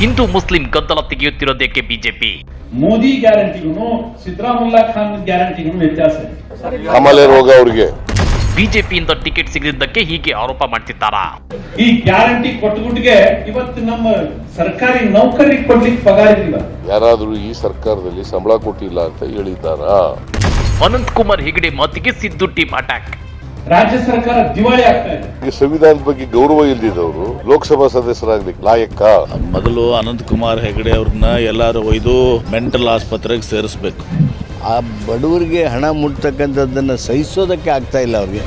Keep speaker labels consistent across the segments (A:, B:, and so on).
A: Hindu Muslim ಗದ್ದಲ ತೆಗೆಯುತ್ತಿರೋದಕ್ಕೆ BJP?
B: Modi ಗ್ಯಾರಂಟಿಗೂ ಸಿದ್ದರಾಮಯ್ಯ ಖಾನ್ ಗ್ಯಾರಂಟಿಗೂ ವ್ಯತ್ಯಾಸ ಇದೆ.
C: ಆಮೇಲೆ ರೋಗ ಅವ್ರಿಗೆ.
A: ಬಿಜೆಪಿಯಿಂದ ಟಿಕೆಟ್ ಸಿಗದಿದ್ದಕ್ಕೆ ಹೀಗೆ ಆರೋಪ ಮಾಡ್ತಿದ್ದಾರಾ?
B: ಈ ಗ್ಯಾರಂಟಿ ಕೊಟ್ಟುಗುಟ್ಟಿಗೆ ಇವತ್ತು ನಮ್ಮ ಸರ್ಕಾರಿ ನೌಕರಿಗೆ ಕೊಡ್ಲಿಕ್ಕೆ ಪಗಾರ ಇಲ್ಲ.
C: ಯಾರಾದರೂ ಈ ಸರ್ಕಾರದಲ್ಲಿ ಸಂಬಳ ಕೊಟ್ಟಿಲ್ಲ ಅಂತ ಹೇಳಿದ್ದಾರಾ?
A: ಅನಂತ್ ಕುಮಾರ್ ಹೆಗಡೆ ಮಾತಿಗೆ ಸಿದ್ದು ಟೀಮ್ ಅಟ್ಯಾಕ್.
B: ರಾಜ್ಯ ಸರ್ಕಾರ ದಿವಾಳಿ ಆಗ್ತಾ ಇದೆ.
C: ಈ ಸಂವಿಧಾನದ ಬಗ್ಗೆ ಗೌರವ ಇಲ್ಲದಿದ್ದವರು ಲೋಕಸಭಾ ಸದಸ್ಯರಾಗ್ಲಿಕ್ಕೆ ಲಾಯಕ್ಕ.
D: ಮೊದಲು ಅನಂತಕುಮಾರ್ ಹೆಗಡೆ ಅವ್ರನ್ನ ಎಲ್ಲರೂ ಒಯ್ದು ಮೆಂಟಲ್ ಆಸ್ಪತ್ರೆಗೆ ಸೇರಿಸ್ಬೇಕು.
E: ಆ ಬಡವರಿಗೆ ಹಣ ಮುಟ್ತಕ್ಕಂಥದ್ದನ್ನು ಸಹಿಸೋದಕ್ಕೆ ಆಗ್ತಾ ಇಲ್ಲ ಅವ್ರಿಗೆ.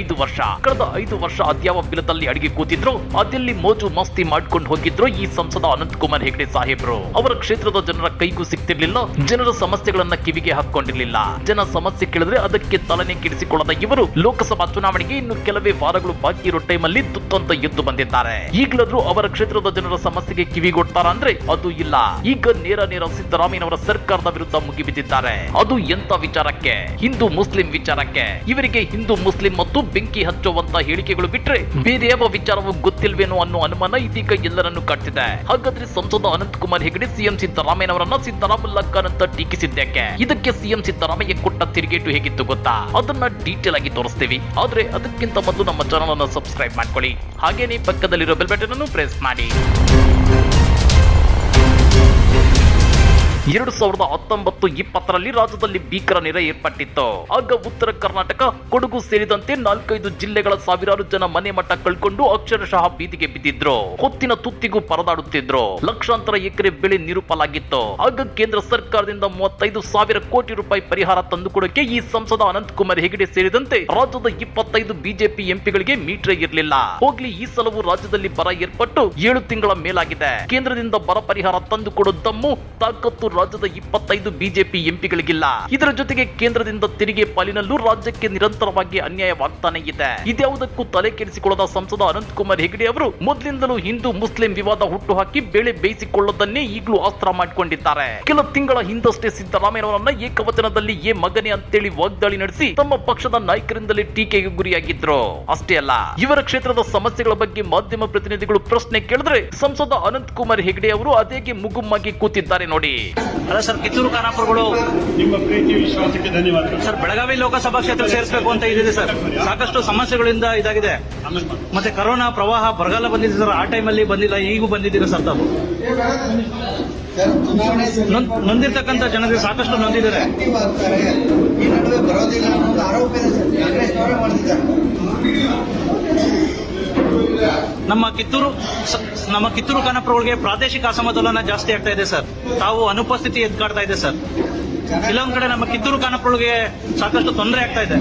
A: ಐದು ವರ್ಷ. ಕಳೆದ ಐದು ವರ್ಷ ಅದ್ಯಾವ ಬಿಲದಲ್ಲಿ ಅಡಿಗೆ ಕೂತಿದ್ರು ಅದೆಲ್ಲಿ ಮೋಜು ಮಸ್ತಿ ಮಾಡ್ಕೊಂಡು ಹೋಗಿದ್ರು ಈ ಸಂಸದ ಅನಂತ್ ಕುಮಾರ್ ಹೆಗಡೆ ಸಾಹೇಬ್ರು. ಅವರ ಕ್ಷೇತ್ರದ ಜನರ ಕೈಗೂ ಸಿಗ್ತಿರ್ಲಿಲ್ಲ, ಜನರ ಸಮಸ್ಯೆಗಳನ್ನ ಕಿವಿಗೆ ಹಾಕೊಂಡಿರ್ಲಿಲ್ಲ ಜನ ಸಮಸ್ಯೆ ಕೇಳಿದ್ರೆ ಅದಕ್ಕೆ ತಲನೆ ಕೆಡಿಸಿಕೊಳ್ಳದ ಇವರು ಲೋಕಸಭಾ ಚುನಾವಣೆಗೆ ಇನ್ನು ಕೆಲವೇ ವಾರಗಳು ಬಾಕಿ ಇರೋ ಟೈಮಲ್ಲಿ ತುತ್ತಂತ ಎದ್ದು ಬಂದಿದ್ದಾರೆ. ಈಗಲಾದ್ರೂ ಅವರ ಕ್ಷೇತ್ರದ ಜನರ ಸಮಸ್ಯೆಗೆ ಕಿವಿಗೊಡ್ತಾರ ಅಂದ್ರೆ ಅದು ಇಲ್ಲ. ಈಗ ನೇರ ನೇರ ಸಿದ್ದರಾಮಯ್ಯನವರ ಸರ್ಕಾರದ ವಿರುದ್ಧ ಮುಗಿಬಿದ್ದಿದ್ದಾರೆ. ಅದು ಎಂತ ವಿಚಾರಕ್ಕೆ? ಹಿಂದೂ ಮುಸ್ಲಿಂ ವಿಚಾರಕ್ಕೆ. ಇವರಿಗೆ ಹಿಂದೂ ಮುಸ್ಲಿಂ ಮತ್ತು ಬೆಂಕಿ ಹಚ್ಚುವಂತ ಹೇಳಿಕೆಗಳು ಬಿಟ್ರೆ ಬೇರೆ ಯಾವ ವಿಚಾರವೂ ಗೊತ್ತಿಲ್ವೇನೋ ಅನ್ನೋ ಅನುಮಾನ ಇದೀಗ ಎಲ್ಲರನ್ನು ಕಾಡ್ತಿದೆ. ಹಾಗಾದ್ರೆ ಸಂಸದ ಅನಂತ್ ಕುಮಾರ್ ಹೆಗಡೆ ಸಿಎಂ ಸಿದ್ದರಾಮಯ್ಯನವರನ್ನ ಸಿದ್ದರಾಮುಲ್ಲಾ ಖಾನ್ ಅಂತ ಟೀಕಿಸಿದ್ದಕ್ಕೆ ಇದಕ್ಕೆ ಸಿಎಂ ಸಿದ್ದರಾಮಯ್ಯ ಕೊಟ್ಟ ತಿರುಗೇಟು ಹೇಗಿತ್ತು ಗೊತ್ತಾ? ಅದನ್ನ ಡೀಟೇಲ್ ಆಗಿ ತೋರಿಸ್ತೀವಿ. ಆದ್ರೆ ಅದಕ್ಕಿಂತ ಮೊದಲು ನಮ್ಮ ಚಾನಲ್ ಅನ್ನು ಸಬ್ಸ್ಕ್ರೈಬ್ ಮಾಡ್ಕೊಳ್ಳಿ. ಹಾಗೇನೇ ಪಕ್ಕದಲ್ಲಿರೋ ಬೆಲ್ ಬಟನ್ ಅನ್ನು ಪ್ರೆಸ್ ಮಾಡಿ. ಎರಡು ಸಾವಿರದ ಹತ್ತೊಂಬತ್ತು ಇಪ್ಪತ್ತರಲ್ಲಿ ರಾಜ್ಯದಲ್ಲಿ ಭೀಕರ ನೆರೆ ಏರ್ಪಟ್ಟಿತ್ತು. ಆಗ ಉತ್ತರ ಕರ್ನಾಟಕ, ಕೊಡಗು ಸೇರಿದಂತೆ ನಾಲ್ಕೈದು ಜಿಲ್ಲೆಗಳ ಸಾವಿರಾರು ಜನ ಮನೆ ಮಟ್ಟ ಕಳ್ಕೊಂಡು ಅಕ್ಷರಶಃ ಬೀದಿಗೆ ಬಿದ್ದಿದ್ರು. ಹೊತ್ತಿನ ತುತ್ತಿಗೂ ಪರದಾಡುತ್ತಿದ್ರು. ಲಕ್ಷಾಂತರ ಎಕರೆ ಬೆಳೆ ನಿರೂಪಲಾಗಿತ್ತು. ಆಗ ಕೇಂದ್ರ ಸರ್ಕಾರದಿಂದ ಮೂವತ್ತೈದು ಸಾವಿರ ಕೋಟಿ ರೂಪಾಯಿ ಪರಿಹಾರ ತಂದುಕೊಡಕ್ಕೆ ಈ ಸಂಸದ ಅನಂತ್ ಕುಮಾರ್ ಹೆಗಡೆ ಸೇರಿದಂತೆ ರಾಜ್ಯದ ಇಪ್ಪತ್ತೈದು ಬಿಜೆಪಿ ಎಂಪಿಗಳಿಗೆ ಮೀಟ್ರೇ ಇರಲಿಲ್ಲ. ಹೋಗ್ಲಿ, ಈ ಸಲವು ರಾಜ್ಯದಲ್ಲಿ ಬರ ಏರ್ಪಟ್ಟು ಏಳು ತಿಂಗಳ ಮೇಲಾಗಿದೆ. ಕೇಂದ್ರದಿಂದ ಬರ ಪರಿಹಾರ ತಂದುಕೊಡೋ ದಮ್ಮು ತಾಕತ್ತು ರಾಜ್ಯದ ಇಪ್ಪತ್ತೈದು ಬಿಜೆಪಿ ಎಂಪಿಗಳಿಗಿಲ್ಲ. ಇದರ ಜೊತೆಗೆ ಕೇಂದ್ರದಿಂದ ತೆರಿಗೆ ಪಾಲಿನಲ್ಲೂ ರಾಜ್ಯಕ್ಕೆ ನಿರಂತರವಾಗಿ ಅನ್ಯಾಯವಾಗ್ತಾನೆ ಇದೆ. ಇದ್ಯಾವುದಕ್ಕೂ ತಲೆ ಕೆಡಿಸಿಕೊಳ್ಳದ ಸಂಸದ ಅನಂತ್ ಕುಮಾರ್ ಹೆಗಡೆ ಅವರು ಮೊದಲಿಂದಲೂ ಹಿಂದೂ ಮುಸ್ಲಿಂ ವಿವಾದ ಹುಟ್ಟುಹಾಕಿ ಬೇಳೆ ಬೇಯಿಸಿಕೊಳ್ಳೋದನ್ನೇ ಈಗಲೂ ಅಸ್ತ್ರ ಮಾಡಿಕೊಂಡಿದ್ದಾರೆ. ಕೆಲ ತಿಂಗಳ ಹಿಂದಷ್ಟೇ ಸಿದ್ದರಾಮಯ್ಯನವರನ್ನ ಏಕವಚನದಲ್ಲಿ ಏ ಮಗನೆ ಅಂತೇಳಿ ವಾಗ್ದಾಳಿ ನಡೆಸಿ ತಮ್ಮ ಪಕ್ಷದ ನಾಯಕರಿಂದಲೇ ಟೀಕೆಗೆ ಗುರಿಯಾಗಿದ್ರು. ಅಷ್ಟೇ ಅಲ್ಲ, ಇವರ ಕ್ಷೇತ್ರದ ಸಮಸ್ಯೆಗಳ ಬಗ್ಗೆ ಮಾಧ್ಯಮ ಪ್ರತಿನಿಧಿಗಳು ಪ್ರಶ್ನೆ ಕೇಳಿದ್ರೆ ಸಂಸದ ಅನಂತ್ ಕುಮಾರ್ ಹೆಗಡೆ ಅವರು ಅದೇಗೆ ಮುಗುಮ್ಮಾಗಿ ಕೂತಿದ್ದಾರೆ ನೋಡಿ.
F: ಅಲ್ಲ ಸರ್ ಕಿತ್ತೂರು ಖಾನಾಪುರಗಳು
G: ನಿಮ್ಮ ಪ್ರೀತಿ ವಿಶ್ವಾಸಕ್ಕೆ ಧನ್ಯವಾದ
F: ಸರ್ ಬೆಳಗಾವಿ ಲೋಕಸಭಾ ಕ್ಷೇತ್ರ ಸೇರಿಸಬೇಕು ಅಂತ ಇದಿದೆ ಸರ್. ಸಾಕಷ್ಟು ಸಮಸ್ಯೆಗಳಿಂದ ಇದಾಗಿದೆ. ಮತ್ತೆ ಕರೋನಾ ಪ್ರವಾಹ ಬರಗಾಲ ಬಂದಿದೆ ಸರ್. ಆ ಟೈಮಲ್ಲಿ ಬಂದಿಲ್ಲ ಈಗೂ ಬಂದಿದ್ದೀರಾ ಸರ್ ತಾವು? ನೊಂದ್- ನೊಂದಿರ್ತಕ್ಕಂಥ ಜನರಿಗೆ ಸಾಕಷ್ಟು ನೊಂದಿದ್ದಾರೆ.
H: ಈ ನಡುವೆ ಬರೋದಿಲ್ಲ ಆರೋಪ ಇದೆ ಸರ್. ಕಾಂಗ್ರೆಸ್ ಅವರೇ ಮಾಡ್ತಿದ್ದಾರೆ.
F: ನಮ್ಮ ಕಿತ್ತೂರು ನಮ್ಮ ಕಿತ್ತೂರು ಖಾನಾಪುರಗಳಿಗೆ ಪ್ರಾದೇಶಿಕ ಅಸಮತೋಲನ ಜಾಸ್ತಿ ಆಗ್ತಾ ಇದೆ ಸರ್. ತಾವು ಅನುಪಸ್ಥಿತಿ ಎದ್ಕಾಡ್ತಾ ಇದೆ ಸರ್. ಕೆಲವೊಂದ್ ಕಡೆ ನಮ್ಮ ಕಿತ್ತೂರು ಕಾನಪ್ಪಳಿಗೆ ಸಾಕಷ್ಟು ತೊಂದರೆ ಆಗ್ತಾ ಇದೆ.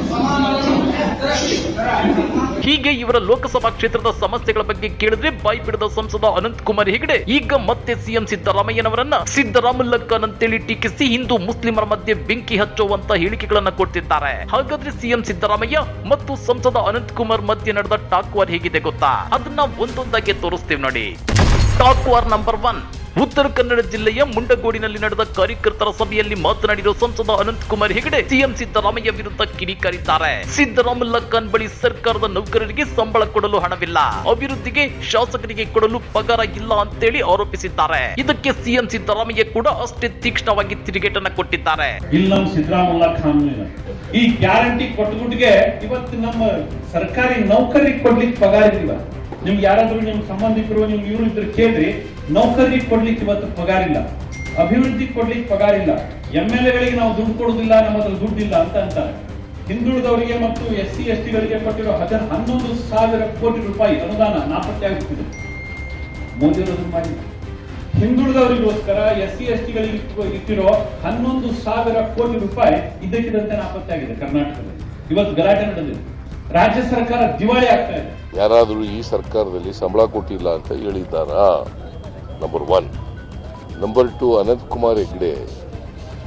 A: ಹೀಗೆ ಇವರ ಲೋಕಸಭಾ ಕ್ಷೇತ್ರದ ಸಮಸ್ಯೆಗಳ ಬಗ್ಗೆ ಕೇಳಿದ್ರೆ ಬಾಯಿ ಬಿಡದ ಸಂಸದ ಅನಂತ್ ಕುಮಾರ್ ಹೆಗಡೆ, ಈಗ ಮತ್ತೆ ಸಿಎಂ ಸಿದ್ದರಾಮಯ್ಯನವರನ್ನ ಸಿದ್ದರಾಮಲ್ಲಕ್ಕನ್ ಅಂತೇಳಿ ಟೀಕಿಸಿ ಹಿಂದೂ ಮುಸ್ಲಿಮರ ಮಧ್ಯೆ ಬೆಂಕಿ ಹಚ್ಚುವಂತ ಹೇಳಿಕೆಗಳನ್ನ ಕೊಡ್ತಿದ್ದಾರೆ. ಹಾಗಾದ್ರೆ ಸಿಎಂ ಸಿದ್ದರಾಮಯ್ಯ ಮತ್ತು ಸಂಸದ ಅನಂತ್ ಕುಮಾರ್ ಮಧ್ಯೆ ನಡೆದ ಟಾಕ್ವಾರ್ ಹೇಗಿದೆ ಗೊತ್ತಾ? ಅದನ್ನ ಒಂದೊಂದಾಗಿ ತೋರಿಸ್ತೀವಿ ನೋಡಿ. Talk war number one. Uttara Kannada ಜಿಲ್ಲೆಯ ಮುಂಡಗೋಡಿನಲ್ಲಿ ನಡೆದ ಕಾರ್ಯಕರ್ತರ ಸಭೆಯಲ್ಲಿ ಮಾತನಾಡಿರುವ ಸಂಸದ ಅನಂತಕುಮಾರ್ ಹೆಗಡೆ, ಸಿಎಂ ಸಿದ್ದರಾಮಯ್ಯ ವಿರುದ್ಧ ಕಿಡಿಕಾರಿದ್ದಾರೆ. ಸಿದ್ದರಾಮಯ್ಯ ಖಾನ್ ಬಳಿ ಸರ್ಕಾರದ ನೌಕರರಿಗೆ ಸಂಬಳ ಕೊಡಲು ಹಣವಿಲ್ಲ. ಅಭಿವೃದ್ಧಿಗೆ ಶಾಸಕರಿಗೆ ಕೊಡಲು ಪಗಾರ ಇಲ್ಲ ಅಂತೇಳಿ ಆರೋಪಿಸಿದ್ದಾರೆ. ಇದಕ್ಕೆ ಸಿಎಂ ಸಿದ್ದರಾಮಯ್ಯ ಕೂಡ ಅಷ್ಟೇ ತೀಕ್ಷ್ಣವಾಗಿ ತಿರುಗೇಟನ್ನ ಕೊಟ್ಟಿದ್ದಾರೆ.
B: ಈ ಗ್ಯಾರಂಟಿ ಕೊಟ್ಟಗುಟ್ಟಿಗೆ ಇವತ್ತು ನಮ್ಮ ಸರ್ಕಾರಿ ನೌಕರಿಗೆ ಕೊಡ್ಲಿಕ್ಕೆ ಪಗಾರ ಇಲ್ಲ. ನಿಮ್ಗೆ ಯಾರಾದ್ರೂ ನಿಮ್ ಸಂಬಂಧಿಕರು, ನಿಮ್ಗೆ ಇವ್ರು ಇದ್ರೆ ಕೇಳ್ರಿ. ನೌಕರಿ ಕೊಡ್ಲಿಕ್ಕೆ ಇವತ್ತು ಪಗಾರ ಇಲ್ಲ. ಅಭಿವೃದ್ಧಿ ಕೊಡ್ಲಿಕ್ಕೆ ಪಗಾರ ಇಲ್ಲ. ಎಂ ಎಲ್ ಎಗಳಿಗೆ ನಾವು ದುಡ್ಡು ಕೊಡುದಿಲ್ಲ ನಮ್ಮ ಹತ್ರ ದುಡ್ಡಿಲ್ಲ ಅಂತ ಅಂತಾರೆ. ಹಿಂದುಳಿದವರಿಗೆ ಮತ್ತು ಎಸ್ ಸಿ ಎಸ್ ಟಿಗಳಿಗೆ ಕೊಟ್ಟಿರೋ ಹದ ಹನ್ನೊಂದು ಸಾವಿರ ಕೋಟಿ ರೂಪಾಯಿ ಅನುದಾನ ನಾಪತ್ತೆ ಆಗುತ್ತಿದೆ. ಮೋದಿಯವರು ಮಾಡಿ ಹಿಂದುಳಿದವರಿಗೋಸ್ಕರ ಎಸ್ ಸಿ ಎಸ್ ಟಿಗಳಿಗೆ ಇಟ್ಟಿರೋ ಹನ್ನೊಂದು ಸಾವಿರ ಕೋಟಿ ರೂಪಾಯಿ ಇದ್ದಕ್ಕಿದ್ದಂತೆ ನಾಪತ್ತೆ ಆಗಿದೆ ಕರ್ನಾಟಕದಲ್ಲಿ. ಇವತ್ತು ಗಲಾಟೆ ನಡೆದಿದೆ. ರಾಜ್ಯ ಸರ್ಕಾರ ದಿವಾಳಿ ಆಗ್ತಾ ಇದೆ.
C: ಯಾರಾದರೂ ಈ ಸರ್ಕಾರದಲ್ಲಿ ಸಂಬಳ ಕೊಟ್ಟಿಲ್ಲ ಅಂತ ಹೇಳಿದ್ದಾರಾ? Number one number two Ananth Kumar Hegde,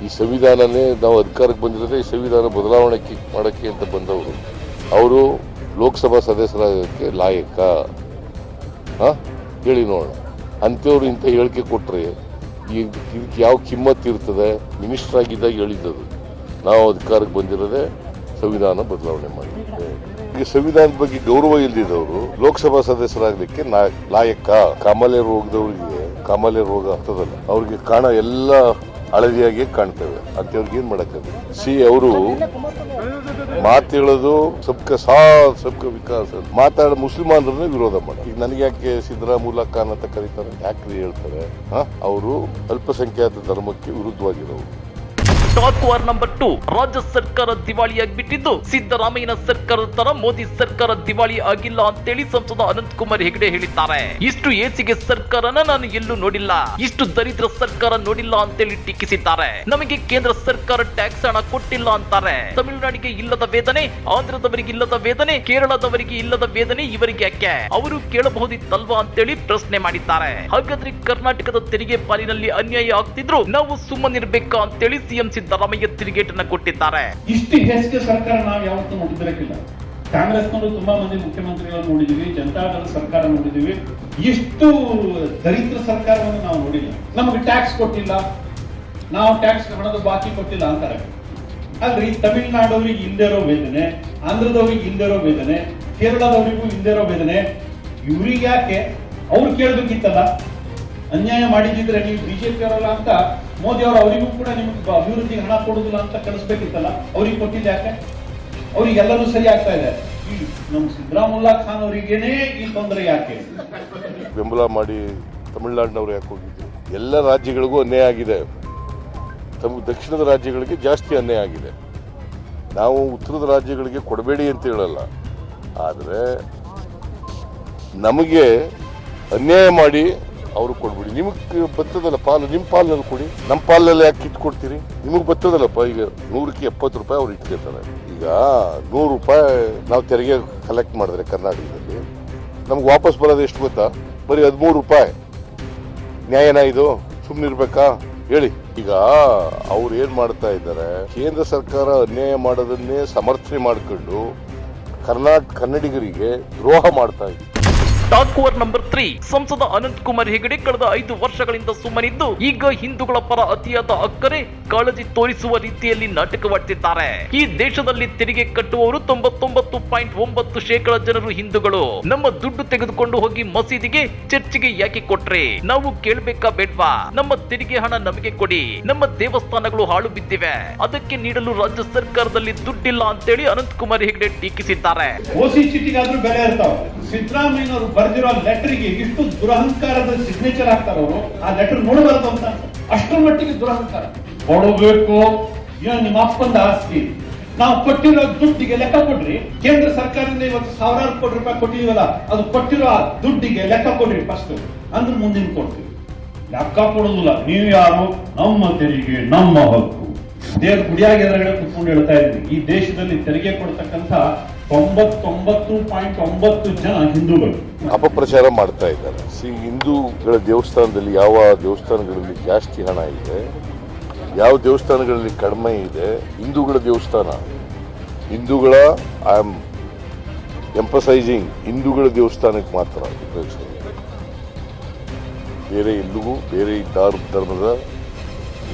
C: ಈ ಸಂವಿಧಾನನೇ ನಾವು ಅಧಿಕಾರಕ್ಕೆ ಬಂದಿರೋದೇ ಈ ಸಂವಿಧಾನ ಬದಲಾವಣೆ ಮಾಡೋಕ್ಕೆ ಅಂತ ಬಂದವರು. ಅವರು ಲೋಕಸಭಾ ಸದಸ್ಯರಾಗೋಕ್ಕೆ ಲಾಯಕ. ಹಾಂ? ಹೇಳಿ ನೋಡೋಣ. ಅಂಥವ್ರು ಇಂಥ ಹೇಳಿಕೆ ಕೊಟ್ಟರೆ ಇದಕ್ಕೆ ಯಾವ ಕಿಮ್ಮತ್ ಇರ್ತದೆ? ಮಿನಿಸ್ಟರ್ ಆಗಿದ್ದಾಗ ಹೇಳಿದ್ದದು. ನಾವು ಅಧಿಕಾರಕ್ಕೆ ಬಂದಿರೋದೇ ಸಂವಿಧಾನ ಬದಲಾವಣೆ ಮಾಡಿದ್ದೇವೆ ಈ ಸಂವಿಧಾನದ ಬಗ್ಗೆ ಗೌರವ ಇಲ್ಲದಿದ್ದವರು ಲೋಕಸಭಾ ಸದಸ್ಯರಾಗಲಿಕ್ಕೆ ನಾ- ಲಾಯಕ್ಕ ಕಾಮಾಲೆ ರೋಗದವರಿಗೆ, ಕಾಮಾಲೆ ರೋಗ ಆಗ್ತದಲ್ಲ ಅವ್ರಿಗೆ ಕಾಣ ಎಲ್ಲ ಹಳದಿಯಾಗಿ ಕಾಣ್ತೇವೆ. ಅಂತವ್ರಿಗೆ ಏನ್ ಮಾಡಕ್ಕಾಗ ಸಿ ಅವರು ಮಾತು ಹೇಳೋದು ಸಬ್ಕ ಸಾ, ಸಬ್ಕ ವಿಕಾಸ ಮಾತಾಡ ಮುಸ್ಲಿಮಾನರನ್ನೇ ವಿರೋಧ ಮಾಡ. ಈಗ ನನಗೆ ಯಾಕೆ ಸಿದ್ದರಾಮುಲ್ಲಾ ಖಾನ್ ಅಂತ ಕರೀತಾರೆ? ಯಾಕ್ರಿ ಹೇಳ್ತಾರೆ? ಅವರು ಅಲ್ಪಸಂಖ್ಯಾತ ಧರ್ಮಕ್ಕೆ ವಿರುದ್ಧವಾಗಿರೋರು.
A: ಟಾಕ್ ವಾರ್ ನಂಬರ್ ಟು ರಾಜ್ಯ ಸರ್ಕಾರ ದಿವಾಳಿಯಾಗ್ಬಿಟ್ಟಿದ್ದು ಸಿದ್ದರಾಮಯ್ಯನ ಸರ್ಕಾರದ ತರ ಮೋದಿ ಸರ್ಕಾರ ದಿವಾಳಿ ಆಗಿಲ್ಲ ಅಂತೇಳಿ ಸಂಸದ ಅನಂತ್ ಕುಮಾರ್ ಹೆಗಡೆ ಹೇಳಿದ್ದಾರೆ. ಇಷ್ಟು ಏಸಿಗೆ ಸರ್ಕಾರನ ನಾನು ಎಲ್ಲೂ ನೋಡಿಲ್ಲ. ಇಷ್ಟು ದರಿದ್ರ ಸರ್ಕಾರ ನೋಡಿಲ್ಲ ಅಂತೇಳಿ ಟೀಕಿಸಿದ್ದಾರೆ. ನಮಗೆ ಕೇಂದ್ರ ಸರ್ಕಾರ ಟ್ಯಾಕ್ಸ್ ಹಣ ಕೊಟ್ಟಿಲ್ಲ ಅಂತಾರೆ. ತಮಿಳುನಾಡಿಗೆ ಇಲ್ಲದ ವೇದನೆ ಆಂಧ್ರದವರಿಗೆ ಇಲ್ಲದ ವೇದನೆ ಕೇರಳದವರಿಗೆ ಇಲ್ಲದ ವೇದನೆ ಇವರಿಗೆ ಯಾಕೆ? ಅವರು ಕೇಳಬಹುದಿತ್ತಲ್ವಾ ಅಂತೇಳಿ ಪ್ರಶ್ನೆ ಮಾಡಿದ್ದಾರೆ. ಹಾಗಾದ್ರೆ ಕರ್ನಾಟಕದ ತೆರಿಗೆ ಪಾಲಿನಲ್ಲಿ ಅನ್ಯಾಯ ಆಗ್ತಿದ್ರು, ನಾವು ಸುಮ್ಮನಿರ್ಬೇಕಾ ಅಂತೇಳಿ ಸಿಎಂ ಸಿದ್ದರಾಮಯ್ಯ ತಿರುಗೇಟನ್ನು ಕೊಟ್ಟಿದ್ದಾರೆ.
B: ಇಷ್ಟು ಹೆಚ್ಚಿಗೆ ಸರ್ಕಾರ ನಾವು ಯಾವತ್ತೂ ನೋಡಿದಿರಕ್ಕಿಲ್ಲ ಕಾಂಗ್ರೆಸ್ನವರು ತುಂಬಾ ಮಂದಿ ಮುಖ್ಯಮಂತ್ರಿಗಳನ್ನು ನೋಡಿದೀವಿ ಜನತಾದಳ ಸರ್ಕಾರ ನೋಡಿದೀವಿ ಇಷ್ಟು ದರಿದ್ರ ಸರ್ಕಾರವನ್ನು ನಾವು ನೋಡಿಲ್ಲ. ನಮಗೆ ಟ್ಯಾಕ್ಸ್ ಕೊಟ್ಟಿಲ್ಲ. ನಾವು ಟ್ಯಾಕ್ಸ್ ಹಣದ ಬಾಕಿ ಕೊಟ್ಟಿಲ್ಲ ಅಂತಾರೆ. ಅಲ್ರಿ ತಮಿಳುನಾಡವ್ರಿಗೆ ಇರೋ ವೇದನೆ, ಆಂಧ್ರದವ್ರಿಗೆ ಇರೋ ವೇದನೆ, ಕೇರಳದವರಿಗೂ ಇರೋ ವೇದನೆ, ಇವ್ರಿಗೆ ಯಾಕೆ? ಅವ್ರು ಕೇಳಬೇಕಿತ್ತಲ್ಲ. ಅನ್ಯಾಯ ಮಾಡಿದ್ರೆ ನೀವು ಬಿಜೆಪಿ ಅವರಲ್ಲ ಅಂತ ಮೋದಿ ಅವರು ಅವರಿಗೂ ಕೂಡ ನಿಮ್ಗೆ ಅಭಿವೃದ್ಧಿಗೆ ಹಣ ಕೊಡುದಿಲ್ಲ ಅಂತ ಕಳಿಸ್ಬೇಕಿತ್ತಲ್ಲ ಅವ್ರಿಗೆ ಕೊಟ್ಟಿದ್ದೆ ಯಾಕೆ? ಅವ್ರಿಗೆಲ್ಲರೂ ಸರಿ ಆಗ್ತಾ ಇದೆ. ನಮ್ಮ ಸಿದ್ದರಾಮುಲ್ಲಾ ಖಾನ್ ಅವರಿಗೇನೆ ಈ ತೊಂದರೆ ಯಾಕೆ?
C: ಬೆಂಬಲ ಮಾಡಿ ತಮಿಳ್ನಾಡಿನವ್ರು ಯಾಕೆ ಹೋಗಿದ್ರು? ಎಲ್ಲ ರಾಜ್ಯಗಳಿಗೂ ಅನ್ಯಾಯ ಆಗಿದೆ. ತಮ್ಮ ದಕ್ಷಿಣದ ರಾಜ್ಯಗಳಿಗೆ ಜಾಸ್ತಿ ಅನ್ಯಾಯ ಆಗಿದೆ. ನಾವು ಉತ್ತರದ ರಾಜ್ಯಗಳಿಗೆ ಕೊಡಬೇಡಿ ಅಂತ ಹೇಳಲ್ಲ. ಆದರೆ ನಮಗೆ ಅನ್ಯಾಯ ಮಾಡಿ ಅವರು ಕೊಡ್ಬಿಡಿ. ನಿಮಗೆ ಬರ್ತದಲ್ಲ ಪಾಲು ನಿಮ್ಮ ಪಾಲಿನಲ್ಲಿ ಕೊಡಿ. ನಮ್ಮ ಪಾಲಿನಲ್ಲಿ ಯಾಕೆ ಕಿತ್ಕೊಡ್ತೀರಿ ನಿಮಗೆ ಬರ್ತದಲ್ಲಪ್ಪ ಈಗ ನೂರಕ್ಕೆ ಎಪ್ಪತ್ತು ರೂಪಾಯಿ ಅವ್ರು ಇಟ್ಕೊಳ್ತಾರೆ. ಈಗ ನೂರು ರೂಪಾಯಿ ನಾವು ತೆರಿಗೆ ಕಲೆಕ್ಟ್ ಮಾಡಿದ್ರೆ ಕರ್ನಾಟಕದಲ್ಲಿ, ನಮ್ಗೆ ವಾಪಸ್ ಬರೋದು ಎಷ್ಟು ಗೊತ್ತಾ? ಬರೀ ಹದಿಮೂರು ರೂಪಾಯಿ. ನ್ಯಾಯನ ಇದು? ಸುಮ್ಮನಿರ್ಬೇಕಾ ಹೇಳಿ. ಈಗ ಅವ್ರು ಏನು ಮಾಡ್ತಾ ಇದ್ದಾರೆ? ಕೇಂದ್ರ ಸರ್ಕಾರ ಅನ್ಯಾಯ ಮಾಡೋದನ್ನೇ ಸಮರ್ಥನೆ ಮಾಡ್ಕೊಂಡು ಕರ್ನಾಟಕ ಕನ್ನಡಿಗರಿಗೆ ದ್ರೋಹ ಮಾಡ್ತಾ ಇದೆ.
A: ಓವರ್ ನಂಬರ್ ತ್ರೀ ಸಂಸದ ಅನಂತ್ ಕುಮಾರ್ ಹೆಗಡೆ ಕಳೆದ ಐದು ವರ್ಷಗಳಿಂದ ಸುಮ್ಮನಿದ್ದು, ಈಗ ಹಿಂದೂಗಳ ಪರ ಅತಿಯಾದ ಅಕ್ಕರೆ ಕಾಳಜಿ ತೋರಿಸುವ ರೀತಿಯಲ್ಲಿ ನಾಟಕವಾಡ್ತಿದ್ದಾರೆ. ಈ ದೇಶದಲ್ಲಿ ತೆರಿಗೆ ಕಟ್ಟುವವರು ತೊಂಬತ್ತೊಂಬತ್ತು ಪಾಯಿಂಟ್ ಒಂಬತ್ತು ಶೇಕಡ ಜನರು ಹಿಂದೂಗಳು. ನಮ್ಮ ದುಡ್ಡು ತೆಗೆದುಕೊಂಡು ಹೋಗಿ ಮಸೀದಿಗೆ ಚರ್ಚ್ಗೆ ಯಾಕೆ ಕೊಟ್ರೆ? ನಾವು ಕೇಳ್ಬೇಕಾ ಬೇಡ್ವಾ ನಮ್ಮ ತೆರಿಗೆ ಹಣ ನಮಗೆ ಕೊಡಿ. ನಮ್ಮ ದೇವಸ್ಥಾನಗಳು ಹಾಳು ಬಿದ್ದಿವೆ. ಅದಕ್ಕೆ ನೀಡಲು ರಾಜ್ಯ ಸರ್ಕಾರದಲ್ಲಿ ದುಡ್ಡಿಲ್ಲ ಅಂತೇಳಿ ಅನಂತ್ ಕುಮಾರ್ ಹೆಗಡೆ ಟೀಕಿಸಿದ್ದಾರೆ.
B: ಬರ್ದಿರೋ ಲೆಟರ್ಗೆ ಇಷ್ಟು ದುರಹಂಕಾರದ ಸಿಗ್ನೇಚರ್ ಹಾಕ್ತಾರೆ ಅವರು ಆ ಲೆಟರ್ ನೋಡಬಾರ್ದು ಅಂತ. ಅಷ್ಟರ ಮಟ್ಟಿಗೆ ದುರಹಂಕಾರ. ಕೊಡಬೇಕು ಏನೋ ನಿಮ್ಮ ಅಪ್ಪಂದ ಆಸ್ತಿ? ನಾವು ಕೊಟ್ಟಿರೋ ದುಡ್ಡಿಗೆ ಲೆಕ್ಕ ಕೊಡ್ರಿ. ಕೇಂದ್ರ ಸರ್ಕಾರದಿಂದ ಇವತ್ತು ಸಾವಿರಾರು ಕೋಟಿ ರೂಪಾಯಿ ಕೊಟ್ಟಿದೀವಲ್ಲ, ಅದು ಕೊಟ್ಟಿರೋ ಆ ದುಡ್ಡಿಗೆ ಲೆಕ್ಕ ಕೊಡ್ರಿ ಫಸ್ಟ್ ಅಂದ್ರೆ ಮುಂದಿನ ಕೊಡ್ತೀವಿ. ಲೆಕ್ಕ ಕೊಡೋದಿಲ್ಲ. ನೀವು ಯಾರು? ನಮ್ಮ ತೆರಿಗೆ, ನಮ್ಮ ಹಕ್ಕು. ದೇವ್ರ ಗುಡಿಯಾಗ ಎದುರುಗಡೆ ಕುತ್ಕೊಂಡು ಹೇಳ್ತಾ ಇದ್ದೀನಿ ಈ ದೇಶದಲ್ಲಿ ತೆರಿಗೆ ಕೊಡ್ತಕ್ಕಂಥ
C: ಅಪಪ್ರಚಾರ ಮಾಡ್ತಾ ಇದ್ದಾರೆ. ಸಿ, ಹಿಂದೂಗಳ ದೇವಸ್ಥಾನದಲ್ಲಿ ಯಾವ ದೇವಸ್ಥಾನಗಳಲ್ಲಿ ಜಾಸ್ತಿ ಹಣ ಇದೆ, ಯಾವ ದೇವಸ್ಥಾನಗಳಲ್ಲಿ ಕಡಿಮೆ ಇದೆ, ಹಿಂದೂಗಳ ದೇವಸ್ಥಾನ. ಹಿಂದೂಗಳ ಐ ಆಮ್ ಎಂಪಸೈಸಿಂಗ್ ಹಿಂದೂಗಳ ದೇವಸ್ಥಾನಕ್ಕೆ ಮಾತ್ರ ಉಪಯೋಗಿಸ್ತಾರೆ ಬೇರೆ ಎಲ್ಲಿಗೂ ಬೇರೆ ಧರ್ಮ ಧರ್ಮದ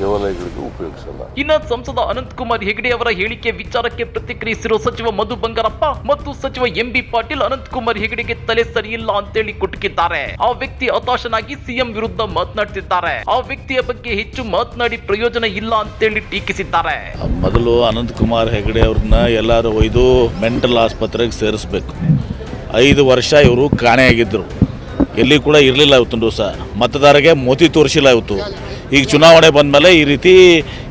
C: ದೇವಾಲಯಗಳಿಗೂ ಉಪಯೋಗಿಸಲ್ಲ.
A: ಇನ್ನ ಸಂಸದ ಅನಂತಕುಮಾರ್ ಹೆಗಡೆ ಅವರ ಹೇಳಿಕೆ ವಿಚಾರಕ್ಕೆ ಪ್ರತಿಕ್ರಿಯಿಸಿರುವ ಸಚಿವ ಮಧು ಬಂಗಾರಪ್ಪ ಮತ್ತು ಸಚಿವ ಎಂ ಬಿ ಪಾಟೀಲ್ ಅನಂತಕುಮಾರ್ ಹೆಗಡೆಗೆ ತಲೆ ಸರಿಯಿಲ್ಲ ಅಂತೇಳಿ ಕುಟುಕಿದ್ದಾರೆ. ಆ ವ್ಯಕ್ತಿ ಹತಾಶನಾಗಿ ಸಿಎಂ ವಿರುದ್ಧ ಮಾತನಾಡ್ತಿದ್ದಾರೆ. ಆ ವ್ಯಕ್ತಿಯ ಬಗ್ಗೆ ಹೆಚ್ಚು ಮಾತನಾಡಿ ಪ್ರಯೋಜನ ಇಲ್ಲ ಅಂತೇಳಿ ಟೀಕಿಸಿದ್ದಾರೆ.
D: ಮೊದಲು ಅನಂತಕುಮಾರ್ ಹೆಗಡೆ ಅವ್ರನ್ನ ಎಲ್ಲರೂ ಒಯ್ದು ಮೆಂಟಲ್ ಆಸ್ಪತ್ರೆಗೆ ಸೇರಿಸ್ಬೇಕು. ಐದು ವರ್ಷ ಇವರು ಕಾಣೆಯಾಗಿದ್ದರು ಎಲ್ಲಿ ಕೂಡ ಇರಲಿಲ್ಲ ಇವತ್ತು ದಿವಸ. ಮತದಾರರಿಗೆ ಮೋತಿ ತೋರಿಸಿಲ್ಲ ಇವತ್ತು. ಈಗ ಚುನಾವಣೆ ಬಂದಮೇಲೆ ಈ ರೀತಿ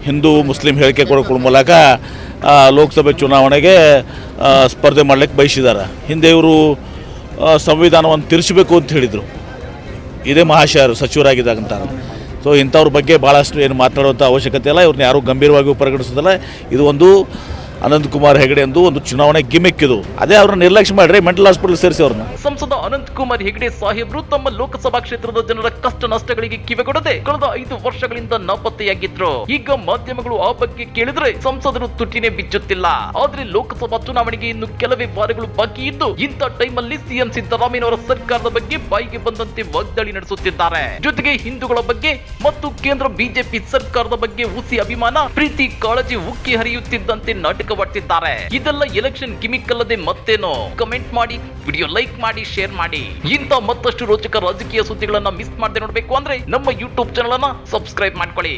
D: ಹಿಂದೂ ಮುಸ್ಲಿಂ ಹೇಳಿಕೆ ಕೊಡೋ ಮೂಲಕ ಲೋಕಸಭೆ ಚುನಾವಣೆಗೆ ಸ್ಪರ್ಧೆ ಮಾಡಲಿಕ್ಕೆ ಬಯಸಿದ್ದಾರೆ ಹಿಂದೆ ಇವರು ಸಂವಿಧಾನವನ್ನು ತಿರ್ಚಬೇಕು ಅಂತ ಹೇಳಿದರು. ಇದೇ ಮಹಾಶಯರು ಸಚಿವರಾಗಿದ್ದಾಗಂತ ಸೊ ಇಂಥವ್ರ ಬಗ್ಗೆ ಭಾಳಷ್ಟು ಏನು ಮಾತನಾಡುವಂಥ ಅವಶ್ಯಕತೆ ಇಲ್ಲ. ಇವ್ರನ್ನ ಯಾರೂ ಗಂಭೀರವಾಗಿಯೂ ಪರಿಗಣಿಸೋದಿಲ್ಲ ಇದು ಒಂದು ಅನಂತಕುಮಾರ್ ಹೆಗಡೆ ಎಂದು ಒಂದು ಚುನಾವಣೆ ಗಿಮಿಕ್ ಇದು. ಅದೇ ಅವ್ರನ್ನ ನಿರ್ಲಕ್ಷ್ಯ ಮಾಡ್ರಿ ಮೆಂಟಲ್ ಹಾಸ್ಪಿಟಲ್ ಸೇರಿಸಿ ಅವ್ರನ್ನ.
A: ಸಂಸದ ಅನಂತ್ ಕುಮಾರ್ ಹೆಗಡೆ ಸಾಹೇಬ್ರು ತಮ್ಮ ಲೋಕಸಭಾ ಕ್ಷೇತ್ರದ ಜನರ ಕಷ್ಟ ನಷ್ಟಗಳಿಗೆ ಕಿವಿಗೊಡದೆ ಕಳೆದ ಐದು ವರ್ಷಗಳಿಂದ ನಾಪತ್ತೆಯಾಗಿದ್ರು. ಈಗ ಮಾಧ್ಯಮಗಳು ಆ ಬಗ್ಗೆ ಕೇಳಿದ್ರೆ ಸಂಸದರು ತುಟಿನೇ ಬಿಚ್ಚುತ್ತಿಲ್ಲ. ಆದ್ರೆ ಲೋಕಸಭಾ ಚುನಾವಣೆಗೆ ಇನ್ನು ಕೆಲವೇ ವಾರಗಳು ಬಾಕಿ ಇದ್ದು ಇಂಥ ಟೈಮಲ್ಲಿ ಸಿಎಂ ಸಿದ್ದರಾಮಯ್ಯನವರ ಸರ್ಕಾರದ ಬಗ್ಗೆ ಬಾಯಿಗೆ ಬಂದಂತೆ ವಾಗ್ದಾಳಿ ನಡೆಸುತ್ತಿದ್ದಾರೆ. ಜೊತೆಗೆ ಹಿಂದೂಗಳ ಬಗ್ಗೆ ಮತ್ತು ಕೇಂದ್ರ ಬಿಜೆಪಿ ಸರ್ಕಾರದ ಬಗ್ಗೆ ಹುಸಿ ಅಭಿಮಾನ, ಪ್ರೀತಿ ಕಾಳಜಿ ಉಕ್ಕಿ ಹರಿಯುತ್ತಿದ್ದಂತೆ ನಾಟಕ ನಾಟಕ ಇದೆಲ್ಲ ಎಲೆಕ್ಷನ್ ಗಿಮಿಕ್ ಅಲ್ಲದೆ ಮತ್ತೇನೋ? ಕಮೆಂಟ್ ಮಾಡಿ ವಿಡಿಯೋ ಲೈಕ್ ಮಾಡಿ ಶೇರ್ ಮಾಡಿ. ಇಂಥ ಮತ್ತಷ್ಟು ರೋಚಕ ರಾಜಕೀಯ ಸುದ್ದಿಗಳನ್ನ ಮಿಸ್ ಮಾಡದೆ ನೋಡ್ಬೇಕು ಅಂದ್ರೆ ನಮ್ಮ ಯೂಟ್ಯೂಬ್ ಚಾನಲ್ ಅನ್ನ ಸಬ್ಸ್ಕ್ರೈಬ್ ಮಾಡ್ಕೊಳ್ಳಿ.